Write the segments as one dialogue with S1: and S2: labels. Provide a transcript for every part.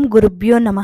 S1: ఓం గురుభ్యో నమ.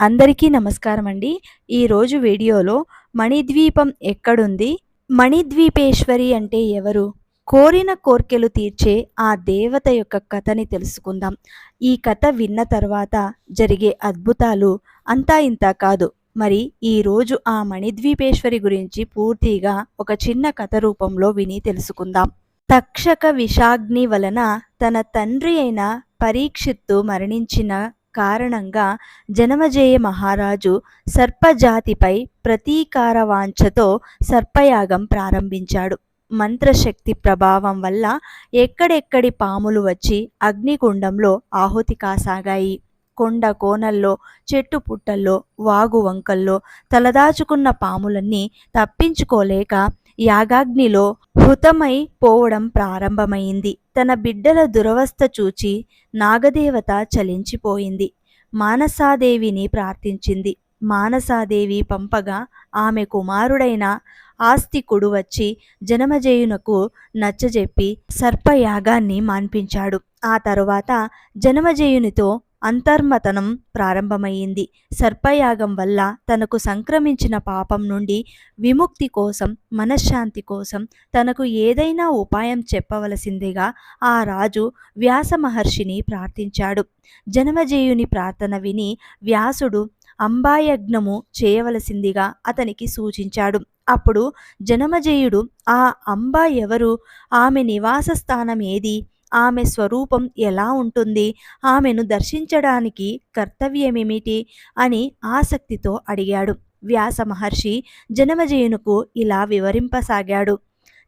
S1: అందరికీ నమస్కారం అండి ఈరోజు వీడియోలో మణిద్వీపం ఎక్కడుంది? మణిద్వీపేశ్వరి అంటే ఎవరు? కోరిన కోర్కెలు తీర్చే ఆ దేవత యొక్క కథని తెలుసుకుందాం. ఈ కథ విన్న తర్వాత జరిగే అద్భుతాలు అంతా ఇంత కాదు. మరి ఈరోజు ఆ మణిద్వీపేశ్వరి గురించి పూర్తిగా ఒక చిన్న కథ రూపంలో విని తెలుసుకుందాం. తక్షక విషాగ్ని వలన తన తండ్రి అయిన పరీక్షిత్తు మరణించిన కారణంగా జనమజేయ మహారాజు సర్పజాతిపై ప్రతీకార వాంఛతో సర్పయాగం ప్రారంభించాడు. మంత్రశక్తి ప్రభావం వల్ల ఎక్కడెక్కడి పాములు వచ్చి అగ్నిగుండంలో ఆహుతి కాసాగాయి. కొండ కోనల్లో చెట్టు పుట్టల్లో వాగు వంకల్లో తలదాచుకున్న పాములన్నీ తప్పించుకోలేక యాగాగ్నిలో హుతమై పోవడం ప్రారంభమైంది. తన బిడ్డల దురవస్థ చూచి నాగదేవత చలించిపోయింది. మానసాదేవిని ప్రార్థించింది. మానసాదేవి పంపగా ఆమె కుమారుడైన ఆస్తికుడు వచ్చి జనమజేయునకు నచ్చజెప్పి సర్పయాగాన్ని మాన్పించాడు. ఆ తరువాత జనమజేయునితో అంతర్మతనం ప్రారంభమైంది సర్పయాగం వల్ల తనకు సంక్రమించిన పాపం నుండి విముక్తి కోసం మనశ్శాంతి కోసం తనకు ఏదైనా ఉపాయం చెప్పవలసిందిగా ఆ రాజు వ్యాస మహర్షిని ప్రార్థించాడు. జనమజేయుని ప్రార్థన విని వ్యాసుడు అంబాయజ్ఞము చేయవలసిందిగా అతనికి సూచించాడు. అప్పుడు జనమజేయుడు ఆ అంబ ఎవరు? ఆమె నివాస స్థానం ఏది? ఆమె స్వరూపం ఎలా ఉంటుంది? ఆమెను దర్శించడానికి కర్తవ్యమేమిటి? అని ఆసక్తితో అడిగాడు. వ్యాస మహర్షి జనమజయునుకు ఇలా వివరింపసాగాడు.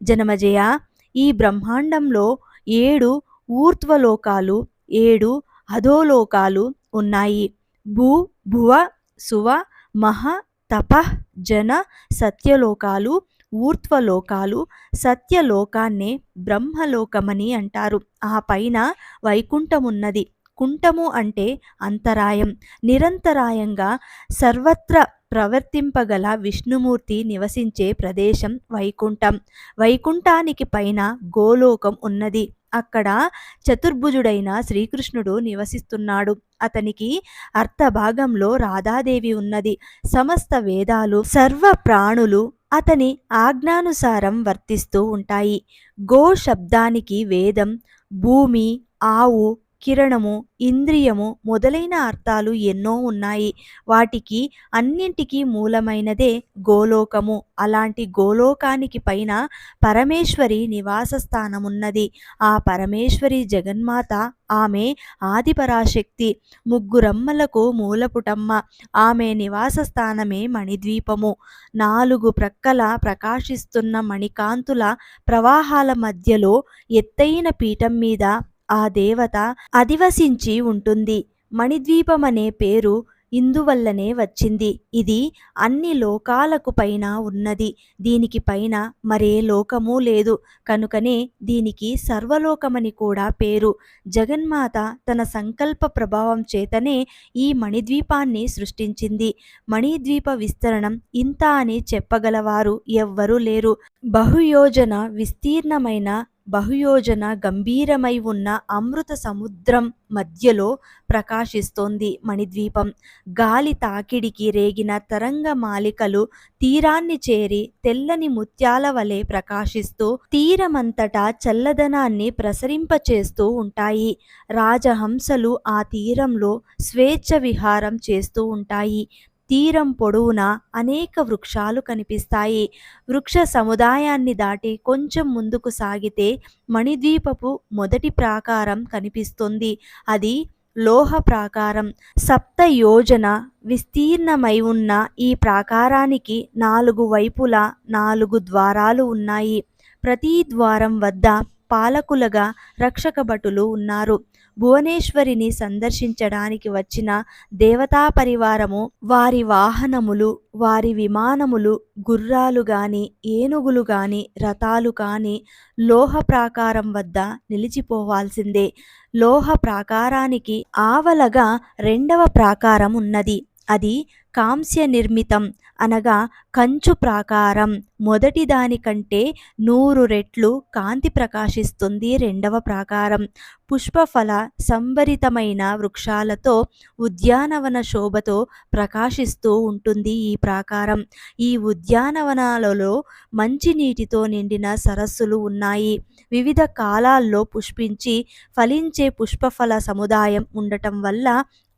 S1: జనమజయ ఈ బ్రహ్మాండంలో ఏడు ఊర్ధ్వలోకాలు ఏడు అధోలోకాలు ఉన్నాయి. భూ భువ సువ మహ తప జన సత్యలోకాలు ఊర్ధ్వలోకాలు సత్యలోకాన్నే బ్రహ్మలోకమని అంటారు. ఆ పైన వైకుంఠమున్నది. కుంఠము అంటే అంతరాయం. నిరంతరాయంగా సర్వత్ర ప్రవర్తింపగల విష్ణుమూర్తి నివసించే ప్రదేశం వైకుంఠం. వైకుంఠానికి పైన గోలోకం ఉన్నది. అక్కడ చతుర్భుజుడైన శ్రీకృష్ణుడు నివసిస్తున్నాడు. అతనికి అర్థభాగంలో రాధాదేవి ఉన్నది. సమస్త వేదాలు సర్వ ప్రాణులు అతని ఆజ్ఞానుసారం వర్తిస్తూ ఉంటాయి. గో శబ్దానికి వేదం భూమి ఆవు కిరణము ఇంద్రియము మొదలైన అర్థాలు ఎన్నో ఉన్నాయి. వాటికి అన్నింటికీ మూలమైనదే గోలోకము. అలాంటి గోలోకానికి పైన పరమేశ్వరి నివాస స్థానమున్నది ఆ పరమేశ్వరి జగన్మాత ఆమె ఆదిపరాశక్తి ముగ్గురమ్మలకు మూలపుటమ్మ. ఆమె నివాస స్థానమే మణిద్వీపము. నాలుగు ప్రక్కల ప్రకాశిస్తున్న మణికాంతుల ప్రవాహాల మధ్యలో ఎత్తైన పీఠం మీద ఆ దేవత అధివసించి ఉంటుంది. మణిద్వీపం అనే పేరు ఇందువల్లనే వచ్చింది. ఇది అన్ని లోకాలకు పైన ఉన్నది. దీనికి పైన మరే లోకము లేదు. కనుకనే దీనికి సర్వలోకమని కూడా పేరు. జగన్మాత తన సంకల్ప ప్రభావం చేతనే ఈ మణిద్వీపాన్ని సృష్టించింది. మణిద్వీప విస్తరణం ఇంత అని చెప్పగలవారు ఎవ్వరూ లేరు. బహుయోజన విస్తీర్ణమైన బహుయోజన గంభీరమై ఉన్న అమృత సముద్రం మధ్యలో ప్రకాశిస్తోంది మణిద్వీపం. గాలి తాకిడికి రేగిన తరంగ మాలికలు తీరాన్ని చేరి తెల్లని ముత్యాల వలె ప్రకాశిస్తూ తీరమంతటా చల్లదనాన్ని ప్రసరింపచేస్తూ ఉంటాయి. రాజహంసలు ఆ తీరంలో స్వేచ్ఛ విహారం చేస్తూ ఉంటాయి. తీరం పొడవునా అనేక వృక్షాలు కనిపిస్తాయి. వృక్ష సముదాయాన్ని దాటి కొంచెం ముందుకు సాగితే మణిద్వీపపు మొదటి ప్రాకారం కనిపిస్తుంది. అది లోహ ప్రాకారం. సప్త యోజన విస్తీర్ణమై ఉన్న ఈ ప్రాకారానికి నాలుగు వైపులా నాలుగు ద్వారాలు ఉన్నాయి. ప్రతి ద్వారం వద్ద పాలకులుగా రక్షక భటులు ఉన్నారు. భువనేశ్వరిని సందర్శించడానికి వచ్చిన దేవతా పరివారము వారి వాహనములు వారి విమానములు గుర్రాలు గాని ఏనుగులు గాని రథాలు కాని లోహ ప్రాకారం వద్ద నిలిచిపోవాల్సిందే. లోహ ప్రాకారానికి ఆవలగా రెండవ ప్రాకారం ఉన్నది. అది కాంస్య నిర్మితం అనగా కంచు ప్రాకారం. మొదటి దానికంటే నూరు రెట్లు కాంతి ప్రకాశిస్తుంది రెండవ ప్రాకారం. పుష్పఫల సంభరితమైన వృక్షాలతో ఉద్యానవన శోభతో ప్రకాశిస్తూ ఉంటుంది ఈ ప్రాకారం. ఈ ఉద్యానవనాలలో మంచినీటితో నిండిన సరస్సులు ఉన్నాయి. వివిధ కాలాల్లో పుష్పించి ఫలించే పుష్పఫల సముదాయం ఉండటం వల్ల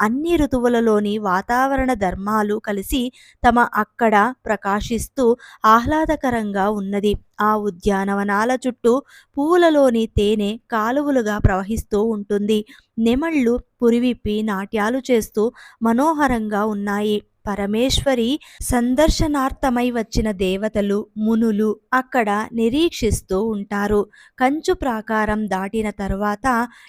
S1: అన్ని ఋతువులలోని వాతావరణ ధర్మాలు కలిసి తమ అక్కడ ప్రకాశిస్తూ ఆహ్లాదకరంగా ఉన్నది. ఆ ఉద్యానవనాల చుట్టూ పూలలోని తేనె కాలువలుగా ప్రవహిస్తూ ఉంటుంది. నెమళ్ళు పురివిప్పి నాట్యాలు చేస్తూ మనోహరంగా ఉన్నాయి. పరమేశ్వరి సందర్శనార్థమై వచ్చిన దేవతలు మునులు అక్కడ నిరీక్షిస్తూ ఉంటారు. కంచు ప్రాకారం దాటిన తర్వాత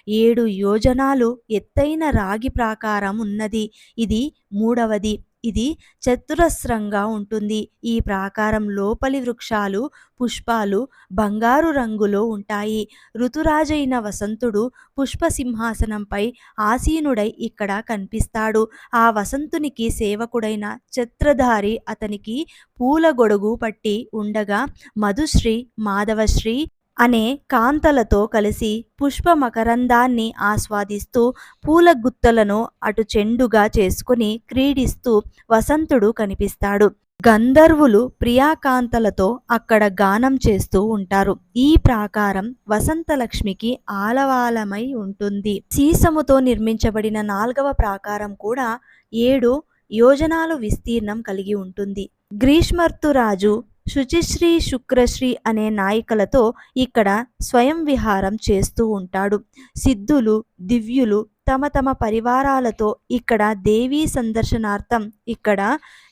S1: ఏడు యోజనాలు ఎత్తైన రాగి ప్రాకారం ఉన్నది. ఇది మూడవది. ఇది చతురస్రంగా ఉంటుంది. ఈ ప్రాకారం లోపలి వృక్షాలు పుష్పాలు బంగారు రంగులో ఉంటాయి. ఋతురాజైన వసంతుడు పుష్ప సింహాసనంపై ఆసీనుడై ఇక్కడ కనిపిస్తాడు. ఆ వసంతునికి సేవకుడైన ఛత్రధారి అతనికి పూల గొడుగు పట్టి ఉండగా మధుశ్రీ మాధవశ్రీ అనే కాంతలతో కలిసి పుష్ప మకరందాన్ని ఆస్వాదిస్తూ పూల గుత్తలను అటు చెండుగా చేసుకుని క్రీడిస్తూ వసంతుడు కనిపిస్తాడు. గంధర్వులు ప్రియాకాంతలతో అక్కడ గానం చేస్తూ ఉంటారు. ఈ ప్రాకారం వసంతలక్ష్మికి ఆలవాలమై ఉంటుంది. సీసముతో నిర్మించబడిన నాల్గవ ప్రాకారం కూడా ఏడు యోజనాలు విస్తీర్ణం కలిగి ఉంటుంది. గ్రీష్మర్తురాజు శుచిశ్రీ శుక్రశ్రీ అనే నాయికలతో ఇక్కడ స్వయం విహారం చేస్తూ ఉంటాడు. సిద్ధులు దివ్యులు తమ తమ పరివారాలతో ఇక్కడ దేవీ సందర్శనార్థం ఇక్కడ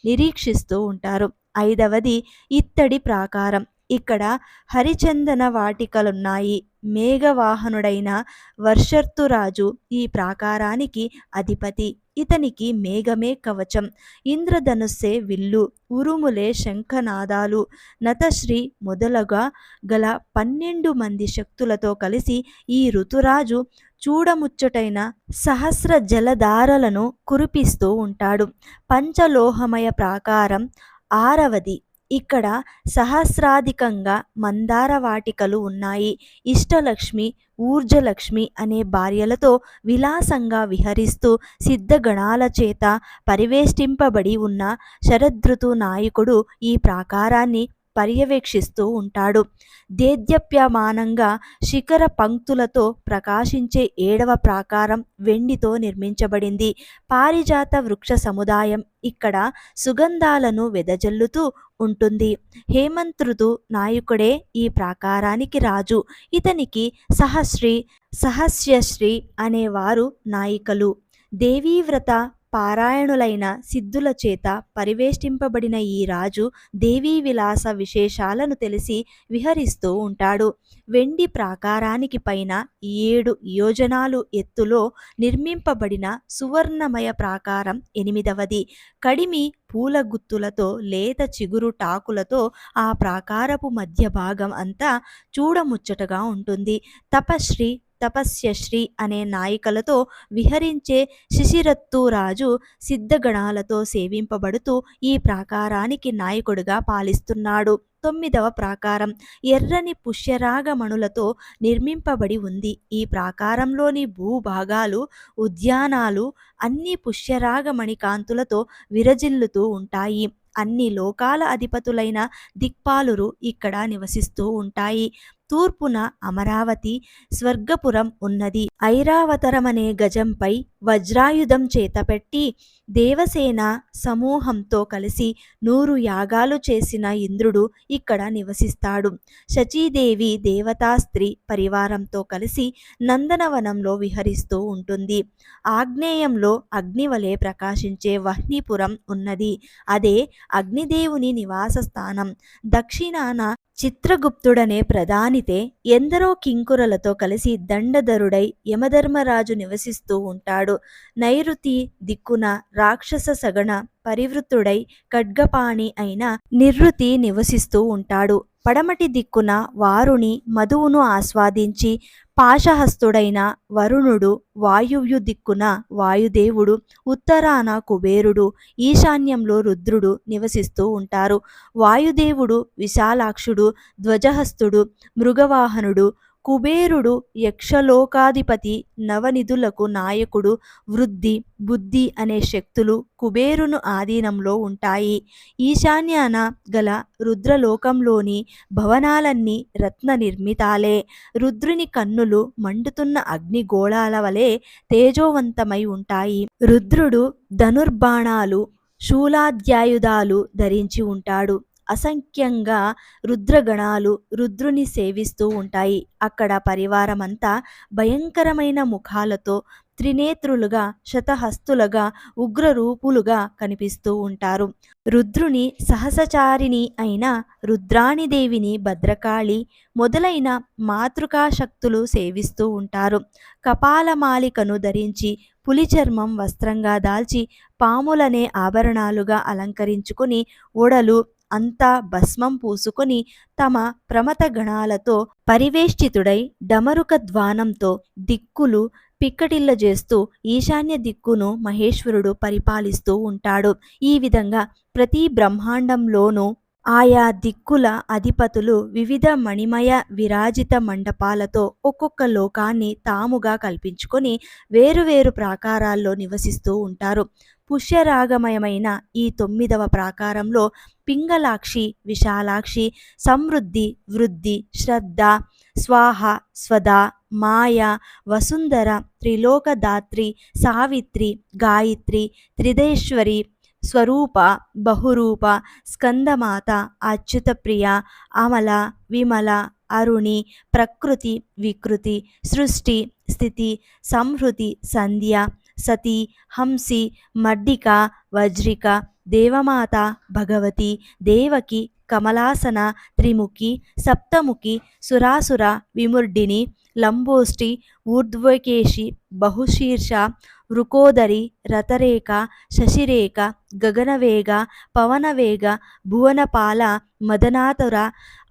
S1: నిరీక్షిస్తూ ఉంటారు. ఐదవది ఇత్తడి ప్రాకారం. ఇక్కడ హరిచందన వాటికలున్నాయి. మేఘవాహనుడైన వర్షర్తురాజు ఈ ప్రాకారానికి అధిపతి. ఇతనికి మేఘమే కవచం. ఇంద్రధనుస్సే విల్లు ఉరుములే శంఖనాదాలు. నతశ్రీ మొదలుగా గల పన్నెండు మంది శక్తులతో కలిసి ఈ ఋతురాజు చూడముచ్చటైన సహస్ర జలధారలను కురిపిస్తూ ఉంటాడు. పంచలోహమయ ప్రాకారం ఆరవది. ఇక్కడ సహస్రాధికంగా మందార వాటికలు ఉన్నాయి. ఇష్టలక్ష్మి ఊర్జలక్ష్మి అనే భార్యలతో విలాసంగా విహరిస్తూ సిద్ధగణాల చేత పరివేష్టింపబడి ఉన్న శరదృతు నాయకుడు ఈ ప్రాకారాన్ని పర్యవేక్షిస్తూ ఉంటాడు. దేద్యప్యమానంగా శిఖర పంక్తులతో ప్రకాశించే ఏడవ ప్రాకారం వెండితో నిర్మించబడింది. పారిజాత వృక్ష సముదాయం ఇక్కడ సుగంధాలను వెదజల్లుతూ ఉంటుంది. హేమంతృతు నాయకుడే ఈ ప్రాకారానికి రాజు. ఇతనికి సహశ్రీ సహస్యశ్రీ అనేవారు నాయికలు. దేవీవ్రత పారాయణులైన సిద్ధుల చేత పరివేష్టింపబడిన ఈ రాజు దేవీ విలాస విశేషాలను తెలిసి విహరిస్తూ ఉంటాడు. వెండి ప్రాకారానికి పైన ఏడు యోజనాలు ఎత్తులో నిర్మింపబడిన సువర్ణమయ ప్రాకారం ఎనిమిదవది. కడిమి పూల గుత్తులతో లేత చిగురు టాకులతో ఆ ప్రాకారపు మధ్య భాగం అంతా చూడముచ్చటగా ఉంటుంది. తపశ్రీ తపస్యశ్రీ అనే నాయికలతో విహరించే శిశిరత్తు రాజు సిద్ధగణాలతో సేవింపబడుతూ ఈ ప్రాకారానికి నాయకుడిగా పాలిస్తున్నాడు. తొమ్మిదవ ప్రాకారం. ఎర్రని పుష్యరాగమణులతో నిర్మింపబడి ఉంది. ఈ ప్రాకారంలోని భూభాగాలు ఉద్యానాలు అన్ని పుష్యరాగమణి కాంతులతో విరజిల్లుతూ ఉంటాయి. అన్ని లోకాల అధిపతులైన దిక్పాలురు ఇక్కడ నివసిస్తూ ఉంటాయి. తూర్పున అమరావతి స్వర్గపురం ఉన్నది. ఐరావతరమనే గజంపై వజ్రాయుధం చేతపెట్టి దేవసేన సమూహంతో కలిసి నూరు యాగాలు చేసిన ఇంద్రుడు ఇక్కడ నివసిస్తాడు. శచీదేవి దేవతాస్త్రీ పరివారంతో కలిసి నందనవనంలో విహరిస్తూ ఉంటుంది. ఆగ్నేయంలో అగ్నివలే ప్రకాశించే వహ్నిపురం ఉన్నది. అదే అగ్నిదేవుని నివాస స్థానం దక్షిణాన చిత్రగుప్తుడనే ప్రధాని ప్రధానితే ఎందరో కింకురలతో కలిసి దండధరుడై యమధర్మరాజు నివసిస్తూ ఉంటాడు. నైరుతి దిక్కున రాక్షస సగణ పరివృత్తుడై ఖడ్గపాణి అయిన నిర్వృతి నివసిస్తూ ఉంటాడు. పడమటి దిక్కున వారుని మధువును ఆస్వాదించి పాశహస్తుడైన వరుణుడు వాయువ్యు దిక్కున వాయుదేవుడు ఉత్తరాన కుబేరుడు ఈశాన్యంలో రుద్రుడు నివసిస్తూ ఉంటారు. వాయుదేవుడు విశాలాక్షుడు ధ్వజహస్తుడు మృగవాహనుడు కుబేరుడు యక్షలోకాధిపతి నవనిధులకు నాయకుడు వృద్ధి బుద్ధి అనే శక్తులు కుబేరును ఆధీనంలో ఉంటాయి. ఈశాన్యాన గల రుద్రలోకంలోని భవనాలన్నీ రత్న నిర్మితాలే రుద్రుని కన్నులు మండుతున్న అగ్నిగోళాల వలె తేజోవంతమై ఉంటాయి. రుద్రుడు ధనుర్బాణాలు శూలాధ్యాయుధాలు ధరించి ఉంటాడు. అసంఖ్యంగా రుద్రగణాలు రుద్రుని సేవిస్తూ ఉంటాయి. అక్కడ పరివారమంతా భయంకరమైన ముఖాలతో త్రినేత్రులుగా శతహస్తులుగా ఉగ్రరూపులుగా కనిపిస్తూ ఉంటారు. రుద్రుని సహసచారిణి అయిన రుద్రాణిదేవిని భద్రకాళి మొదలైన మాతృకా శక్తులు సేవిస్తూ ఉంటారు. కపాలమాలికను ధరించి పులి చర్మం వస్త్రంగా దాల్చి పాములనే ఆభరణాలుగా అలంకరించుకుని ఓడలు అంతా భస్మం పూసుకొని తమ ప్రమత గణాలతో పరివేష్టితుడై డమరుక ధ్వానంతో దిక్కులు పిక్కటిల్ల చేస్తూ ఈశాన్య దిక్కును మహేశ్వరుడు పరిపాలిస్తూ ఉంటాడు. ఈ విధంగా ప్రతి బ్రహ్మాండంలోనూ ఆయా దిక్కుల అధిపతులు వివిధ మణిమయ విరాజిత మండపాలతో ఒక్కొక్క లోకాన్ని తాముగా కల్పించుకొని వేరువేరు ప్రాకారాల్లో నివసిస్తూ ఉంటారు. పుష్యరాగమయమైన ఈ తొమ్మిదవ ప్రాకారంలో పింగళాక్షి విశాలాక్షి సమృద్ధి వృద్ధి శ్రద్ధ స్వాహ స్వదా మాయ వసుంధర త్రిలోకదాత్రి సావిత్రి గాయత్రి త్రిదేశ్వరి స్వరూప బహురూప స్కందమాత అచ్యుతప్రియ అమల విమల అరుణి ప్రకృతి వికృతి సృష్టి స్థితి సంహృతి సంధ్య సతి హంసి మడ్డిక వజ్రిక దేవమాత భగవతి దేవకి కమలాసన త్రిముఖి సప్తముఖి సురాసుర విముర్డిని లంబోష్టి ఊర్ధ్వకేశి బహుశీర్ష వృకోదరి రతరేఖ శశిరేఖ గగనవేగ పవనవేగ భువనపాల మదనాతుర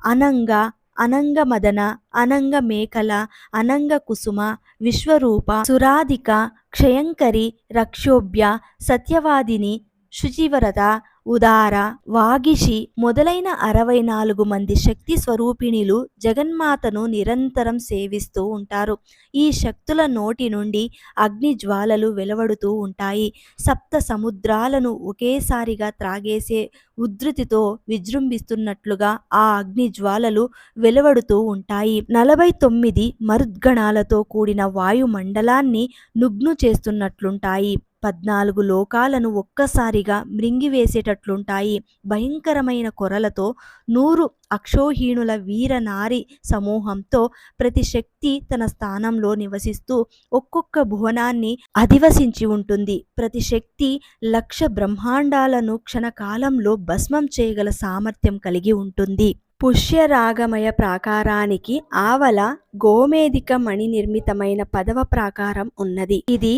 S1: అనంగ అనంగమదన అనంగ మేకల అనంగ కుసుమ విశ్వరూప సురాధిక క్షయంకరి రక్షోభ్య సత్యవాదిని శుచివ్రత ఉదార వాగిషి మొదలైన అరవై నాలుగు మంది శక్తి స్వరూపిణులు జగన్మాతను నిరంతరం సేవిస్తూ ఉంటారు. ఈ శక్తుల నోటి నుండి అగ్ని జ్వాలలు వెలువడుతూ ఉంటాయి. సప్త సముద్రాలను ఒకేసారిగా త్రాగేసే ఉధృతితో విజృంభిస్తున్నట్లుగా ఆ అగ్ని జ్వాలలు వెలువడుతూ ఉంటాయి. నలభై తొమ్మిది మరుద్గణాలతో కూడిన వాయుమండలాన్ని నుగ్ను చేస్తున్నట్లుంటాయి. పద్నాలుగు లోకాలను ఒక్కసారిగా మృంగివేసేటట్లుంటాయి. భయంకరమైన కొరలతో నూరు అక్షోహీణుల వీరనారి సమూహంతో ప్రతి శక్తి తన స్థానంలో నివసిస్తూ ఒక్కొక్క భువనాన్ని అధివసించి ఉంటుంది. ప్రతి శక్తి లక్ష బ్రహ్మాండాలను క్షణకాలంలో భస్మం చేయగల సామర్థ్యం కలిగి ఉంటుంది. పుష్యరాగమయ ప్రాకారానికి ఆవల గోమేధిక మణి నిర్మితమైన పదవ ప్రాకారం ఉన్నది. ఇది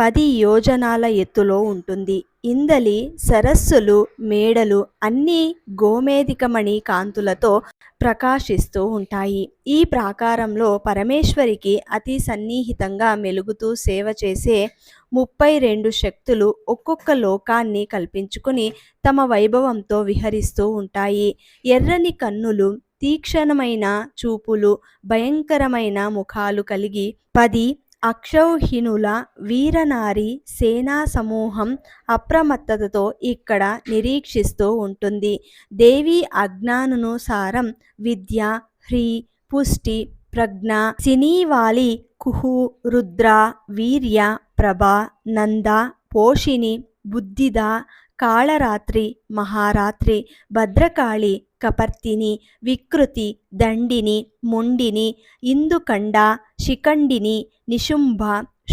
S1: పది యోజనాల ఎత్తులో ఉంటుంది. ఇందలి సరస్సులు మేడలు అన్నీ గోమేధికమణి కాంతులతో ప్రకాశిస్తూ ఉంటాయి. ఈ ప్రాకారంలో పరమేశ్వరికి అతి సన్నిహితంగా మెలుగుతూ సేవ చేసే ముప్పై రెండు శక్తులు ఒక్కొక్క లోకాన్ని కల్పించుకుని తమ వైభవంతో విహరిస్తూ ఉంటాయి. ఎర్రని కన్నులు తీక్షణమైన చూపులు భయంకరమైన ముఖాలు కలిగి పది అక్షౌహిణుల వీరనారి సేనా సమూహం అప్రమత్తతతో ఇక్కడ నిరీక్షిస్తూ ఉంటుంది. దేవి అజ్ఞాననుసారం విద్య హ్రీ పుష్టి ప్రజ్ఞ సినీవాలి కుహు రుద్ర వీర్య ప్రభ నంద పోషిణి బుద్ధిద కాళరాత్రి మహారాత్రి భద్రకాళి కపర్తిని వికృతి దండిని మొండిని ఇందుకండ శిఖండిని నిశుంభ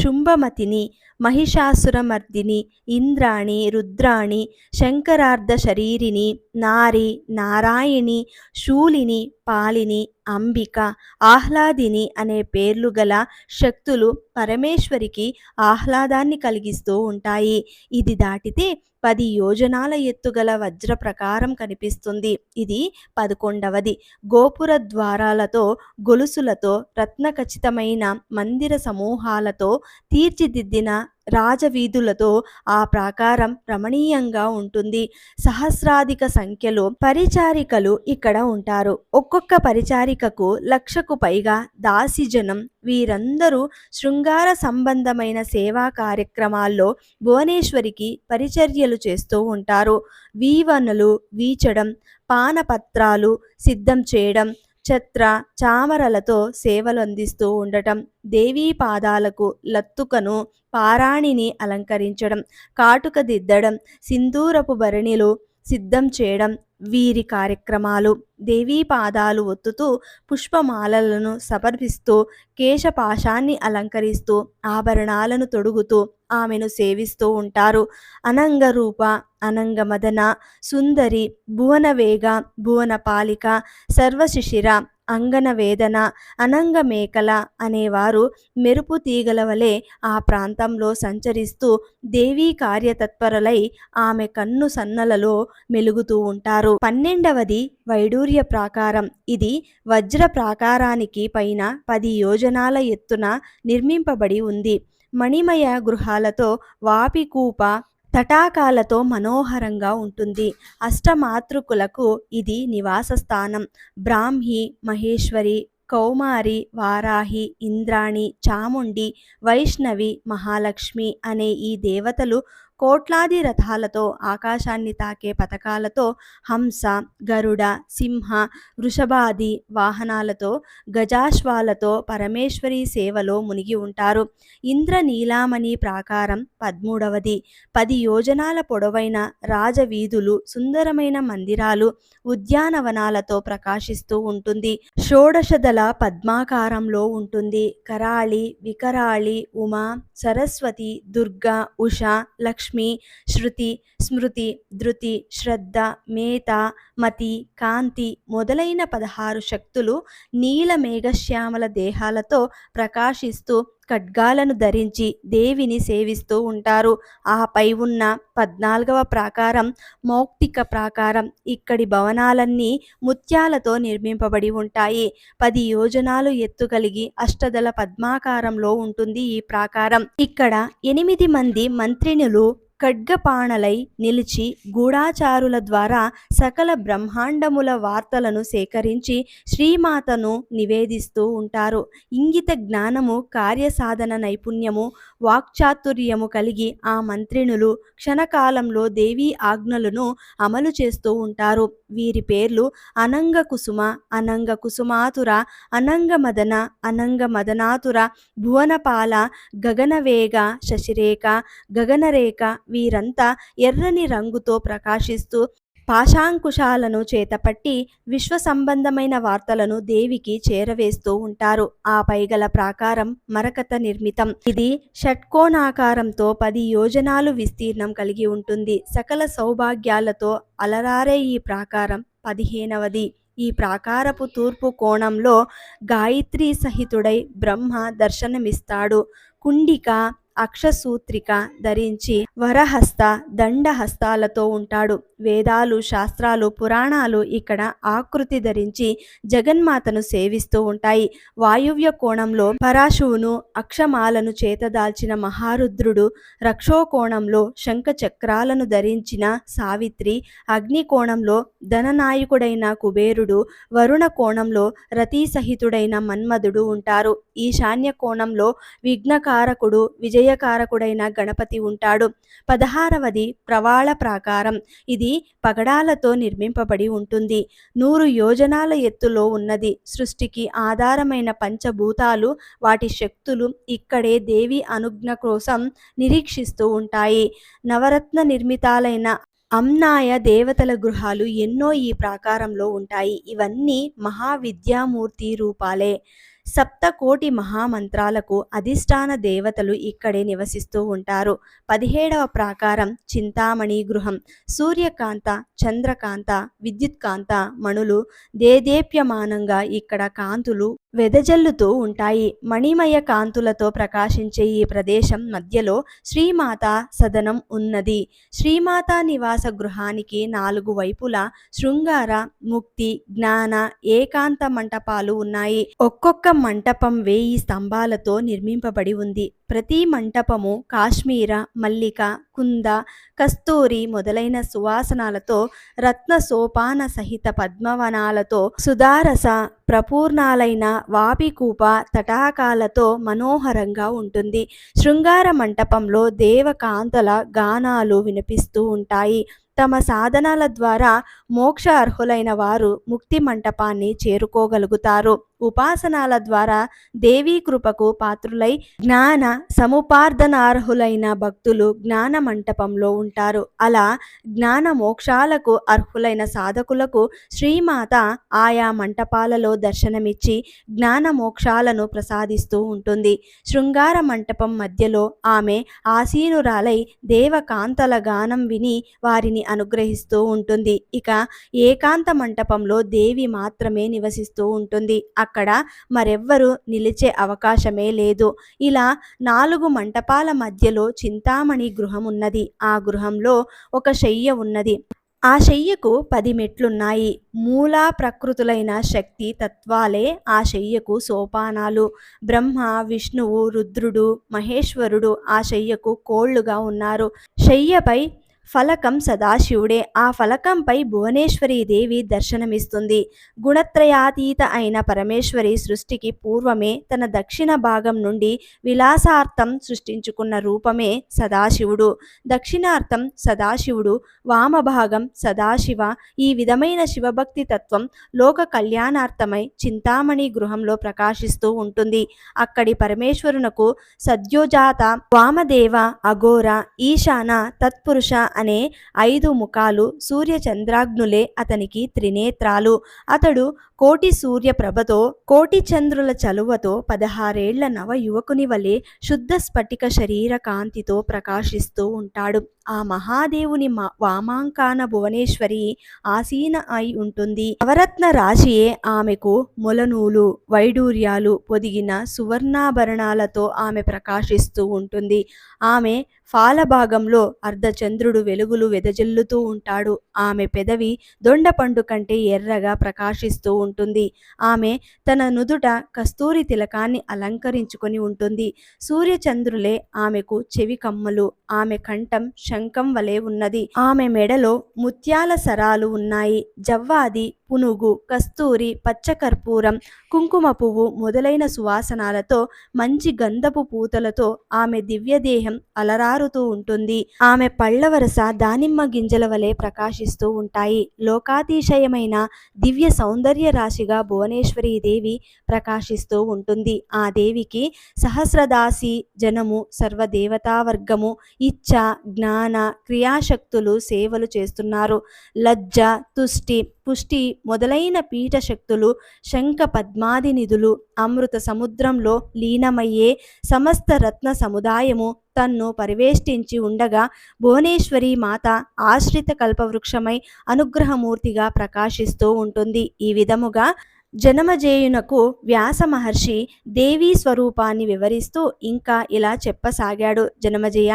S1: శుంభమతిని మహిషాసురమర్దిని ఇంద్రాణి రుద్రాణి శంకరార్ధ శరీరిని నారి నారాయణి శూలిని పాలిని అంబిక ఆహ్లాదిని అనే పేర్లు గల శక్తులు పరమేశ్వరికి ఆహ్లాదాన్ని కలిగిస్తూ ఉంటాయి. ఇది దాటితే పది యోజనాల ఎత్తుగల వజ్ర ప్రకారం కనిపిస్తుంది. ఇది పదకొండవది. గోపుర ద్వారాలతో గొలుసులతో రత్నఖచితమైన మందిర సమూహాలతో తీర్చిదిద్దిన రాజవీధులతో ఆ ప్రాకారం రమణీయంగా ఉంటుంది. సహస్రాధిక సంఖ్యలో పరిచారికలు ఇక్కడ ఉంటారు. ఒక్కొక్క పరిచారికకు లక్షకు పైగా దాసిజనం వీరందరూ శృంగార సంబంధమైన సేవా కార్యక్రమాల్లో భువనేశ్వరికి పరిచర్యలు చేస్తూ ఉంటారు. వీవనలు వీచడం పానపత్రాలు సిద్ధం చేయడం ఛత్ర చామరలతో సేవలు అందిస్తూ ఉండటం దేవీ పాదాలకు లత్తుకను పారాణిని అలంకరించడం కాటుక దిద్దడం సింధూరపు భరణిలు సిద్ధం చేయడం వీరి కార్యక్రమాలు దేవీ పాదాలు ఒత్తుతూ పుష్పమాలలను సమర్పిస్తూ కేశపాశాన్ని అలంకరిస్తూ ఆభరణాలను తొడుగుతూ ఆమెను సేవిస్తూ ఉంటారు. అనంగరూప అనంగమదన సుందరి భువనవేగ భువనపాలిక సర్వశిశిర అంగన వేదన అనంగ మేకల అనేవారు మెరుపు తీగల వలె ఆ ప్రాంతంలో సంచరిస్తూ దేవీ కార్యతత్పరులై ఆమె కన్ను సన్నలలో మెలుగుతూ ఉంటారు. పన్నెండవది వైడూర్య ప్రాకారం. ఇది వజ్ర ప్రాకారానికి పైన పది యోజనాల ఎత్తున నిర్మింపబడి ఉంది. మణిమయ గృహాలతో వాపికూప తటాకాలతో మనోహరంగా ఉంటుంది. అష్టమాతృకులకు ఇది నివాస స్థానం. బ్రాహ్మి మహేశ్వరి కౌమారి వారాహి ఇంద్రాణి చాముండి వైష్ణవి మహాలక్ష్మి అనే ఈ దేవతలు కోట్లాది రథాలతో ఆకాశాన్ని తాకే పథకాలతో హంస గరుడ సింహ వృషభాది వాహనాలతో గజాశ్వాలతో పరమేశ్వరి సేవలో మునిగి ఉంటారు. ఇంద్రనీలామణి ప్రాకారం పదమూడవది. పది యోజనాల పొడవైన రాజవీధులు సుందరమైన మందిరాలు ఉద్యానవనాలతో ప్రకాశిస్తూ ఉంటుంది. షోడశదళ పద్మాకారంలో ఉంటుంది. కరాళి వికరాళి ఉమా సరస్వతి దుర్గా ఉష లక్ష్మి లక్ష్మి శృతి స్మృతి ధృతి శ్రద్ధ మేత మతి కాంతి మొదలైన పదహారు శక్తులు నీల మేఘశ్యామల దేహాలతో ప్రకాశిస్తూ ఖడ్గాలను ధరించి దేవిని సేవిస్తూ ఉంటారు. ఆపై ఉన్న పద్నాలుగవ ప్రాకారం మౌక్తిక ప్రాకారం. ఇక్కడి భవనాలన్నీ ముత్యాలతో నిర్మింపబడి ఉంటాయి. పది యోజనాలు ఎత్తు కలిగి అష్టదల పద్మాకారంలో ఉంటుంది ఈ ప్రాకారం. ఇక్కడ ఎనిమిది మంది మంత్రినులు ఖడ్గపాణలై నిలిచి గూఢాచారుల ద్వారా సకల బ్రహ్మాండముల వార్తలను సేకరించి శ్రీమాతను నివేదిస్తూ ఉంటారు. ఇంగిత జ్ఞానము కార్యసాధన నైపుణ్యము వాక్చాతుర్యము కలిగి ఆ మంత్రిణులు క్షణకాలంలో దేవీ ఆజ్ఞలను అమలు చేస్తూ ఉంటారు. వీరి పేర్లు అనంగ కుసుమ అనంగ కుసుమాతుర అనంగ మదన అనంగ మదనాతుర భువనపాల గగనవేగ శశిరేఖ గగనరేఖ వీరంతా ఎర్రని రంగుతో ప్రకాశిస్తూ పాశాంకుశాలను చేతపట్టి విశ్వ సంబంధమైన వార్తలను దేవికి చేరవేస్తూ ఉంటారు. ఆ పైగల ప్రాకారం మరకత నిర్మితం. ఇది షట్కోణాకారంతో పది యోజనాలు విస్తీర్ణం కలిగి ఉంటుంది. సకల సౌభాగ్యాలతో అలరారే ఈ ప్రాకారం పదిహేనవది. ఈ ప్రాకారపు తూర్పు కోణంలో గాయత్రి సహితుడై బ్రహ్మ దర్శనమిస్తాడు. కుండిక అక్షసూత్రిక ధరించి వరహస్త దండహస్తాలతో ఉంటాడు. వేదాలు శాస్త్రాలు పురాణాలు ఇక్కడ ఆకృతి ధరించి జగన్మాతను సేవిస్తూ ఉంటాయి. వాయువ్య కోణంలో పరాశువును అక్షమాలను చేతదాల్చిన మహారుద్రుడు రక్షోకోణంలో శంఖ చక్రాలను ధరించిన సావిత్రి అగ్నికోణంలో ధననాయకుడైన కుబేరుడు వరుణ కోణంలో రతీసహితుడైన మన్మధుడు ఉంటారు. ఈశాన్య కోణంలో విఘ్నకారకుడు విజయకారకుడైన గణపతి ఉంటాడు. పదహారవది ప్రవాళ ప్రాకారం. ఇది పగడాలతో నిర్మింపబడి ఉంటుంది. నూరు యోజనాల ఎత్తులో ఉన్నది. సృష్టికి ఆధారమైన పంచభూతాలు వాటి శక్తులు ఇక్కడే దేవి అనుజ్ఞ కోసం నిరీక్షిస్తూ ఉంటాయి. నవరత్న నిర్మితాలైన అమ్నాయ దేవతల గృహాలు ఎన్నో ఈ ప్రాకారంలో ఉంటాయి. ఇవన్నీ మహావిద్యామూర్తి రూపాలే. సప్తకోటి మహామంత్రాలకు అధిష్టాన దేవతలు ఇక్కడే నివసిస్తూ ఉంటారు. పదిహేడవ ప్రాకారం చింతామణి గృహం. సూర్యకాంత చంద్రకాంత విద్యుత్కాంత మణులు దేదేప్యమానంగా ఇక్కడ కాంతులు వెదజల్లుతూ ఉంటాయి. మణిమయ కాంతులతో ప్రకాశించే ఈ ప్రదేశం మధ్యలో శ్రీమాత సదనం ఉన్నది. శ్రీమాత నివాస గృహానికి నాలుగు వైపులా శృంగార ముక్తి జ్ఞాన ఏకాంత మంటపాలు ఉన్నాయి. ఒక్కొక్క మంటపం వేయి స్తంభాలతో నిర్మింపబడి ఉంది. ప్రతి మంటపము కాశ్మీర మల్లిక కుంద కస్తూరి మొదలైన సువాసనాలతో రత్న సోపాన సహిత పద్మవనాలతో సుధారస ప్రపూర్ణాలైన వాపికూప తటాకాలతో మనోహరంగా ఉంటుంది. శృంగార మంటపంలో దేవకాంతల గానాలు వినిపిస్తూ ఉంటాయి. తమ సాధనాల ద్వారా మోక్ష అర్హులైన వారు ముక్తి మంటపాన్ని చేరుకోగలుగుతారు. ఉపాసనాల ద్వారా దేవీ కృపకు పాత్రులై జ్ఞాన సముపార్ధనార్హులైన భక్తులు జ్ఞాన మంటపంలో ఉంటారు. అలా జ్ఞాన మోక్షాలకు అర్హులైన సాధకులకు శ్రీమాత ఆయా మంటపాలలో దర్శనమిచ్చి జ్ఞాన మోక్షాలను ప్రసాదిస్తూ ఉంటుంది. శృంగార మంటపం మధ్యలో ఆమె ఆసీనురాలై దేవకాంతల గానం విని వారిని అనుగ్రహిస్తూ ఉంటుంది. ఇక ఏకాంత మంటపంలో దేవి మాత్రమే నివసిస్తూ ఉంటుంది. అక్కడ మరెవ్వరూ నిలిచే అవకాశమే లేదు. ఇలా నాలుగు మంటపాల మధ్యలో చింతామణి గృహం ఉన్నది ఆ గృహంలో ఒక శయ్య ఉన్నది. ఆ శయ్యకు పది మెట్లున్నాయి. మూలా ప్రకృతులైన శక్తి తత్వాలే ఆ శయ్యకు సోపానాలు. బ్రహ్మ విష్ణువు రుద్రుడు మహేశ్వరుడు ఆ శయ్యకు కోళ్ళుగా ఉన్నారు. శయ్యపై ఫలకం సదాశివుడే. ఆ ఫలకంపై భువనేశ్వరీ దేవి దర్శనమిస్తుంది. గుణత్రయాతీత అయిన పరమేశ్వరి సృష్టికి పూర్వమే తన దక్షిణ భాగం నుండి విలాసార్థం సృష్టించుకున్న రూపమే సదాశివుడు. దక్షిణార్థం సదాశివుడు వామభాగం సదాశివ. ఈ విధమైన శివభక్తి తత్వం లోక కళ్యాణార్థమై చింతామణి గృహంలో ప్రకాశిస్తూ ఉంటుంది. అక్కడి పరమేశ్వరునకు సద్యోజాత వామదేవ అఘోర ఈశాన తత్పురుష అనే ఐదు ముఖాలు సూర్య చంద్రాగ్నులే అతనికి త్రినేత్రాలు. అతడు కోటి సూర్యప్రభతో కోటి చంద్రుల చలువతో పదహారేళ్ళ నవ యువకుని వలె శుద్ధ స్ఫటిక శరీర కాంతితో ప్రకాశిస్తూ ఉంటాడు. ఆ మహాదేవుని మా వామాంకాన భువనేశ్వరి ఆసీన అయి ఉంటుంది. నవరత్న రాశియే ఆమెకు మొలనూలు వైడూర్యాలు పొదిగిన సువర్ణాభరణాలతో ఆమె ప్రకాశిస్తూ ఉంటుంది. ఆమె ఫాలభాగంలో అర్ధచంద్రుడు వెలుగులు వెదజల్లుతూ ఉంటాడు. ఆమె పెదవి దొండపండు కంటే ఎర్రగా ప్రకాశిస్తూ ఉంటుంది. ఆమె తన నుదుట కస్తూరి తిలకాన్ని అలంకరించుకొని ఉంటుంది. సూర్యచంద్రులే ఆమెకు చెవి కమ్మలు. ఆమె కంఠం శంఖం వలె ఉన్నది. ఆమె మెడలో ముత్యాల సరాలు ఉన్నాయి. జవ్వాది పునుగు కస్తూరి పచ్చకర్పూరం కుంకుమ పువ్వు మొదలైన సువాసనాలతో మంచి గంధపు పూతలతో ఆమె దివ్యదేహం అలరారుతూ ఉంటుంది. ఆమె పళ్ళవరస దానిమ్మ గింజల వలె ప్రకాశిస్తూ ఉంటాయి. లోకాతిశయమైన దివ్య సౌందర్య రాశిగా భువనేశ్వరి దేవి ప్రకాశిస్తూ ఉంటుంది. ఆ దేవికి సహస్రదాసి జనము సర్వదేవతావర్గము ఇచ్ఛ జ్ఞాన క్రియాశక్తులు సేవలు చేస్తున్నారు. లజ్జ తుష్టి పుష్టి మొదలైన పీఠ శక్తులు శంఖ పద్మాది నిధులు అమృత సముద్రంలో లీనమయ్యే సమస్త రత్న సముదాయము తన్ను పరివేష్టించి ఉండగా భువనేశ్వరి మాత ఆశ్రిత కల్పవృక్షమై అనుగ్రహమూర్తిగా ప్రకాశిస్తూ ఉంటుంది. ఈ విధముగా జనమజేయునకు వ్యాస మహర్షి దేవీ స్వరూపాన్ని వివరిస్తూ ఇంకా ఇలా చెప్పసాగాడు. జనమజయ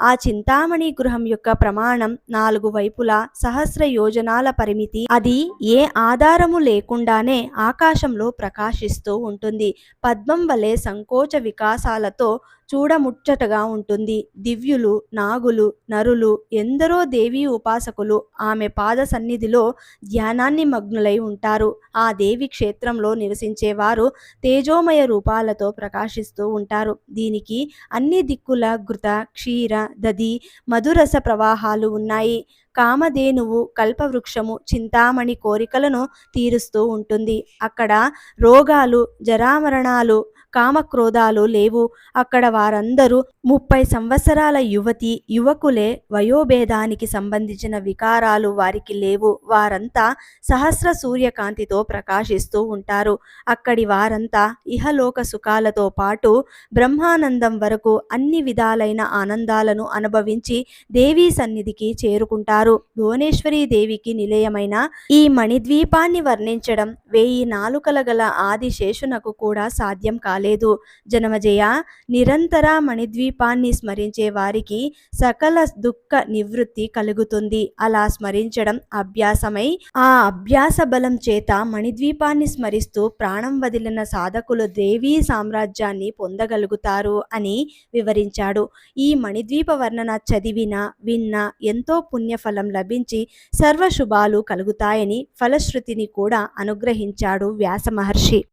S1: ఆ చింతామణి గృహం యొక్క ప్రమాణం నాలుగు వైపులా సహస్ర యోజనాల పరిమితి. అది ఏ ఆధారము లేకుండానే ఆకాశంలో ప్రకాశిస్తూ ఉంటుంది. పద్మం వలె సంకోచ వికాసాలతో చూడముచ్చటగా ఉంటుంది. దివ్యులు నాగులు నరులు ఎందరో దేవీ ఉపాసకులు ఆమె పాద సన్నిధిలో ధ్యానాన్ని మగ్నులై ఉంటారు. ఆ దేవి క్షేత్రంలో నివసించేవారు తేజోమయ రూపాలతో ప్రకాశిస్తూ ఉంటారు. దీనికి అన్ని దిక్కుల ఘృత క్షీర దది మధురస ప్రవాహాలు ఉన్నాయి. కామధేనువు కల్పవృక్షము చింతామణి కోరికలను తీరుస్తూ ఉంటుంది. అక్కడ రోగాలు జరామరణాలు కామక్రోధాలు లేవు. అక్కడ వారందరూ ముప్పై సంవత్సరాల యువతి యువకులే వయోభేదానికి సంబంధించిన వికారాలు వారికి లేవు. వారంతా సహస్ర సూర్యకాంతితో ప్రకాశిస్తూ ఉంటారు. అక్కడి వారంతా ఇహలోక సుఖాలతో పాటు బ్రహ్మానందం వరకు అన్ని విధాలైన ఆనందాలను అనుభవించి దేవీ సన్నిధికి చేరుకుంటారు. భువనేశ్వరి దేవికి నిలయమైన ఈ మణిద్వీపాన్ని వర్ణించడం వేయి నాలుకల గల ఆదిశేషునకు కూడా సాధ్యం కాలేదు. జనమజయ నిరంతర మణిద్వీపాన్ని స్మరించే వారికి సకల దుఃఖ నివృత్తి కలుగుతుంది. అలా స్మరించడం అభ్యాసమై ఆ అభ్యాస బలం చేత మణిద్వీపాన్ని స్మరిస్తూ ప్రాణం వదిలిన సాధకులు దేవీ సామ్రాజ్యాన్ని పొందగలుగుతారు అని వివరించాడు. ఈ మణిద్వీప వర్ణన చదివిన విన్న ఎంతో పుణ్యఫలం లభించి సర్వశుభాలు కలుగుతాయని ఫలశ్రుతిని కూడా అనుగ్రహించాడు వ్యాస మహర్షి.